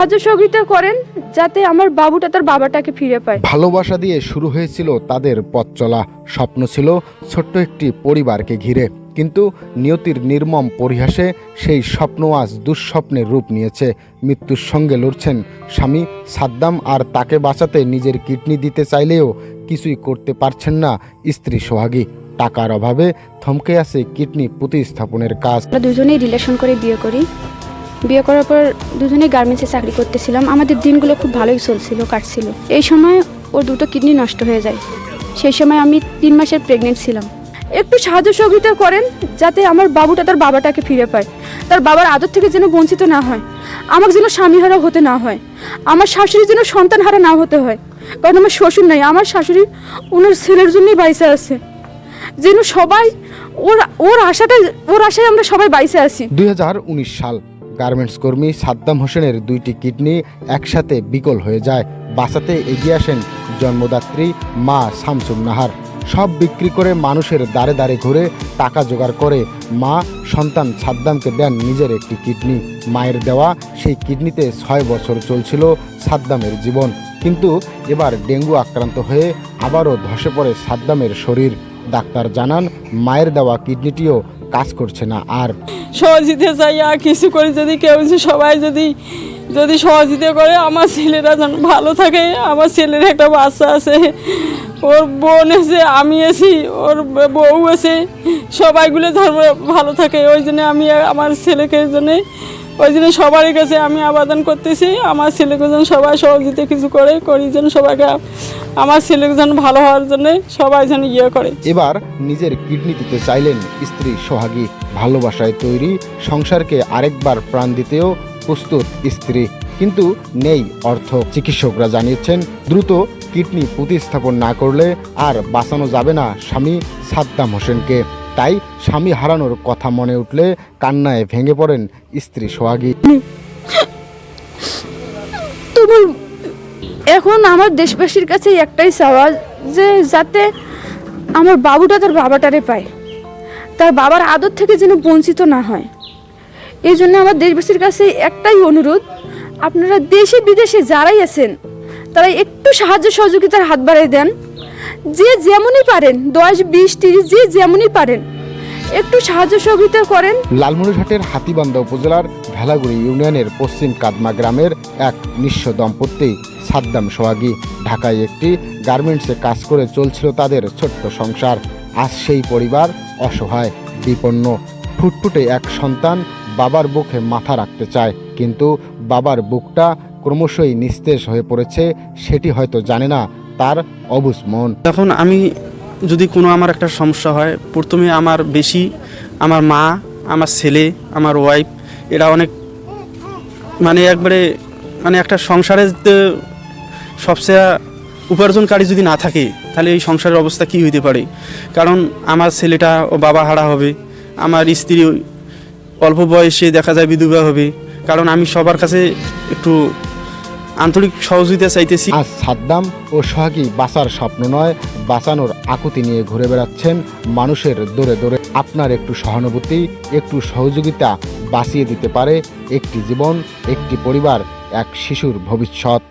সাহায্য সহযোগিতা করেন যাতে আমার বাবুটা তার বাবাটাকে ফিরে পায়। ভালোবাসা দিয়ে শুরু হয়েছিল তাদের পথ চলা। স্বপ্ন ছিল ছোট্ট একটি পরিবারকে ঘিরে। কিন্তু নিয়তির নির্মম পরিহাসে সেই স্বপ্ন আজ দুঃস্বপ্নের রূপ নিয়েছে। মৃত্যুর সঙ্গে লড়ছেন স্বামী সাদ্দাম আর তাকে বাঁচাতে নিজের কিডনি দিতে চাইলেও কিছুই করতে পারছেন না স্ত্রী সোহাগী। টাকার অভাবে থমকে আছে কিডনি প্রতিস্থাপনের কাজ। আমরা দুজনেই রিলেশন করে বিয়ে করি। বিয়ে করার পর দুজনে গার্মেন্টসে চাকরি করতেছিলাম। আমাদের দিনগুলো খুব ভালোই চলছিল, কাটছিল। এই সময় ওর দুটো কিডনি নষ্ট হয়ে যায়। সেই সময় আমি তিন মাসের প্রেগনেন্ট ছিলাম। একটু সাহায্য সহযোগিতা করেন যাতে আমার বাবুটা তার বাবাটাকে ফিরে পায়। তার বাবার আদর থেকে যেন বঞ্চিত না হয়, আমাকে যেন স্বামীহারা হতে না হয়, আমার শাশুড়ি যেন সন্তানহারা না হতে হয়। কারণ আমার শ্বশুর নাই, আমার শাশুড়ি ওনার ছেলের জন্যই বাইসে আছে। যেন সবাই ওর ওর আশাটা ওর আশায় আমরা সবাই বাইসে আছি। দুই হাজার উনিশ সাল। গার্মেন্টস কর্মী সাদ্দাম হোসেনের দুইটি কিডনি একসাথে বিকল হয়ে যায়। বাঁচাতে এগিয়ে আসেন জন্মদাত্রী মা শামসুন নাহার সব বিক্রি করে মানুষের দ্বারে দ্বারে ঘুরে টাকা জোগাড় করে মা সন্তান সাদ্দামকে দেন নিজের একটি কিডনি। মায়ের দেওয়া সেই কিডনিতে ছয় বছর চলছিল সাদ্দামের জীবন। কিন্তু এবার ডেঙ্গু আক্রান্ত হয়ে আবারও ধসে পড়ে সাদ্দামের শরীর। ডাক্তার জানান, মায়ের দেওয়া কিডনিটিও কাজ করছে না, আর সহজিতে চাই আর কিছু করে, যদি কেউ সবাই যদি যদি সহযোগিতা করে, আমার ছেলেরা যেন ভালো থাকে, আমার ছেলের একটা বাচ্চা আছে, ওর বোন আছে, আমি আছি, ওর বউ আছে, সবাইগুলো ধর্ম ভালো থাকে, ওই জন্য আমি আমার ছেলেকে জন্যে, ওই জন্য সবারই কাছে আমি আবেদন করতেছি, আমার ছেলেকে যেন সবাই সহযোগিতা কিছু করে, করি যেন সবাইকে আমার ছেলেকে যেন ভালো হওয়ার জন্য সবাই যেন ইয়ে করে। এবার নিজের কিডনি দিতে চাইলেন স্ত্রী সোহাগী। ভালোবাসায় তৈরি সংসারকে আরেকবার প্রাণ দিতেও প্রস্তুত স্ত্রী। কিন্তু নেই অর্থ। চিকিৎসকরা জানিয়েছেন দ্রুত কিডনি প্রতিস্থাপন না করলে আর বাঁচানো যাবে না স্বামী সাদ্দাম হোসেনকে। তাই স্বামী হারানোর কথা মনে উঠলে কান্নায় ভেঙে পড়েন স্ত্রী সোহাগী। তবু এখন আমার দেশবাসীর কাছে একটাই চাওয়া যে যাতে আমার বাবুটা তার বাবাটারে পায়। তার বাবার আদর থেকে যেন বঞ্চিত না হয়। এই জন্য আমার দেশবাসীর কাছে একটাই অনুরোধ, আপনারা দেশে বিদেশে যারাই আছেন তারা একটু সাহায্য সহযোগিতার হাত বাড়িয়ে দেন। যে যেমনই পারেন, দশ, বিশ, তিরিশ, যে যেমনই পারেন, একটু সাহায্য সহযোগিতা করেন। লালমনিরহাটের হাতিবান্ধা উপজেলার ভেলাগুড়ি ইউনিয়নের পশ্চিম কাদমা গ্রামের এক নিঃস্ব দম্পতি সাদ্দাম সোহাগী ঢাকায় একটি গার্মেন্টসে কাজ করে চলছিল তাদের ছোট্ট সংসার। আজ সেই পরিবার অসহায়, বিপন্ন, ফুটফুটে এক সন্তান বাবার বুকে মাথা রাখতে চায়। কিন্তু বাবার বুকটা ক্রমশই নিস্তেজ হয়ে পড়েছে, সেটি হয়তো জানে না তার অবুজ মন। এখন আমি যদি কোনো আমার একটা সমস্যা হয়, প্রথমে আমার বেশি, আমার মা, আমার ছেলে, আমার ওয়াইফ এরা অনেক মানে একবারে মানে একটা সংসারে তো সবচেয়ে উপার্জনকারী যদি না থাকে, তাহলে এই সংসারের অবস্থা কী হইতে পারে? কারণ আমার ছেলেটা ও বাবা হারা হবে, আমার স্ত্রী অল্প বয়সে দেখা যায় বিধবা হবে। কারণ আমি সবার কাছে একটু আন্তরিক সহযোগিতা চাইতেছি। আজ সাদ্দাম ও সোহাগী বাঁচার স্বপ্ন নয়, বাঁচানোর আকুতি নিয়ে ঘুরে বেড়াচ্ছেন মানুষের দৌড়ে দৌড়ে। আপনার একটু সহানুভূতি, একটু সহযোগিতা বাঁচিয়ে দিতে পারে একটি জীবন, একটি পরিবার, এক শিশুর ভবিষ্যৎ।